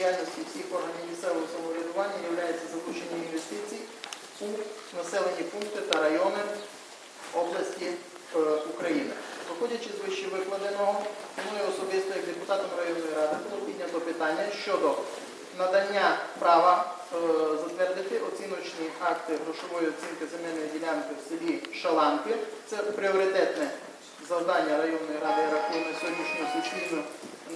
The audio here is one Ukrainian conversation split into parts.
діяльності всіх органів місцевого самоврядування є залучення інвестицій у населені пункти та райони області е, України. Виходячи з вище викладеного, мною особисто як депутатом районної ради було піднято питання щодо надання права е, затвердити оціночні акти грошової оцінки земельної ділянки в селі Шаланки. Це пріоритетне завдання районної ради рахую на сьогоднішню сесійну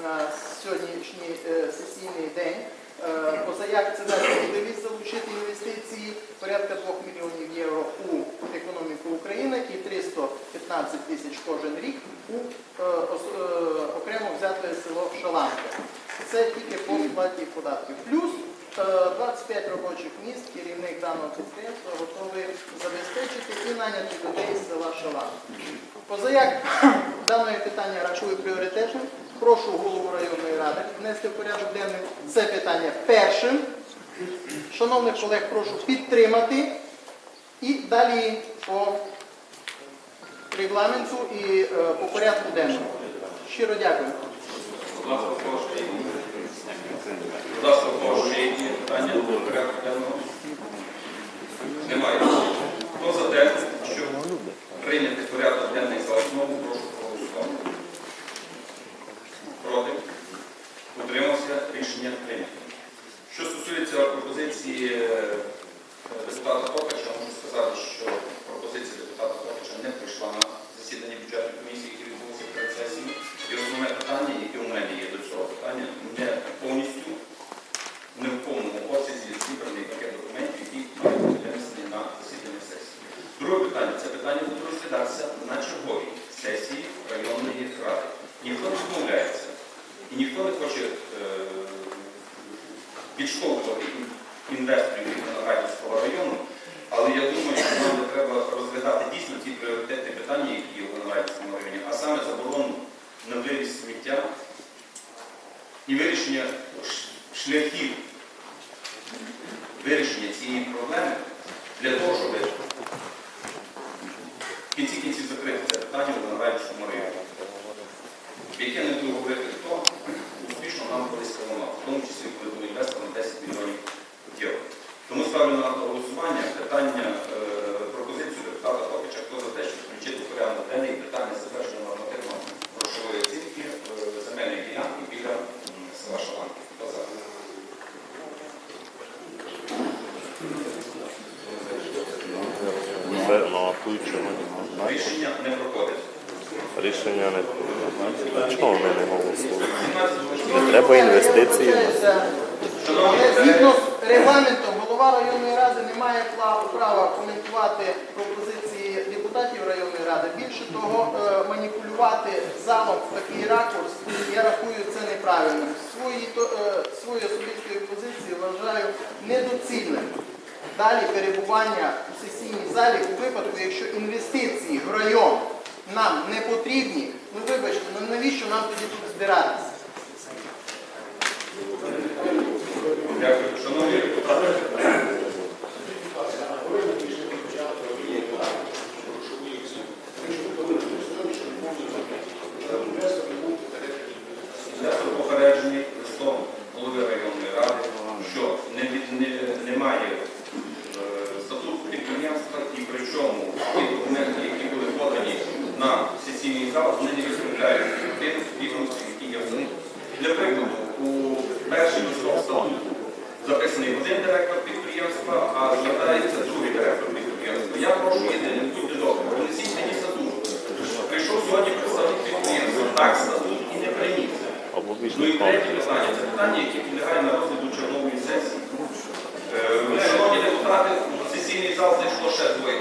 на сьогоднішній е, сесійний день. Е, Позаяк це дасть можливість залучити інвестиції порядка 2 мільйонів євро у економіку України і 315 тисяч кожен рік у е, е, окремо взяте село Шаланка. Це тільки по сплаті податків. Плюс е, 25 робочих місць керівник даного підприємства готовий забезпечити і наняти людей з села Шаланка. Позаяк дане питання рахую пріоритетним. Прошу голову районної ради внести в порядок денний це питання першим. Шановних колег, прошу підтримати і далі по регламенту і е, по порядку денному. Щиро дякую. Будь ласка, прошу. Питання до порядку денного? Немає. Хто за те, щоб прийняти порядок денний за основу, прошу проголосувати. Проти? Утримався? Рішення прийнято. Що стосується пропозиції е, депутата Токача, можу сказати, що пропозиція депутата Токача не прийшла на засідання бюджетної комісії, яке відбулося перед сесією. І основне питання, яке у мене є до цього питання, не повністю, не в повному обсязі зібраний пакет документів, які мають бути винесені на засідання сесії. Друге питання це питання буде розглядатися на черговій сесії районної ради. Ніхто не відмовляється і ніхто не хоче відштовхувати інвесторів від Виноградівського району, але я думаю, що треба розглядати дійсно ті пріоритетні питання, які є в Виноградівському районі, а саме заборону на вивіз сміття і вирішення шляхів вирішення цієї проблеми для того, щоб в кінці кінців закрити це питання у Виноградівському районі. Яке не буду говорити, хто успішно нам колись керував, в тому числі коли був інвестором 10 мільйонів євро. Тому ставлю на голосування питання, е, пропозицію депутата Токича, хто за те, щоб включити в порядок денний питання затвердження нормативно-грошової оцінки е, земельної ділянки біля м, села Шаланки. Хто за? Це, ну, а тут чого немає? Рішення не проходить. Рішення не. А чого ми не голосуємо? 17 Не треба інвестиції. Згідно з регламентом голова районної ради не має права коментувати пропозиції депутатів районної ради. Більше того, е, маніпулювати залом в такий ракурс, я рахую це неправильним. Свої, е, свої вважаю недоцільним. Далі перебування у сесійній залі у випадку, якщо інвестиції в район нам не потрібні, ну вибачте, ну навіщо нам тоді тут збиратися? Дякую. Шановні е. Для прикладу, у листок статуту записаний один директор підприємства, а звертається другий директор підприємства. Я прошу єдине, будьте добре, принесіть мені статут. Прийшов сьогодні представник підприємства, так статут і не приніс. Ну і третє питання. Це питання, яке підлягає на розгляду чергової сесії. Е, Шановні депутати, в сесійний зал зайшло ще двоє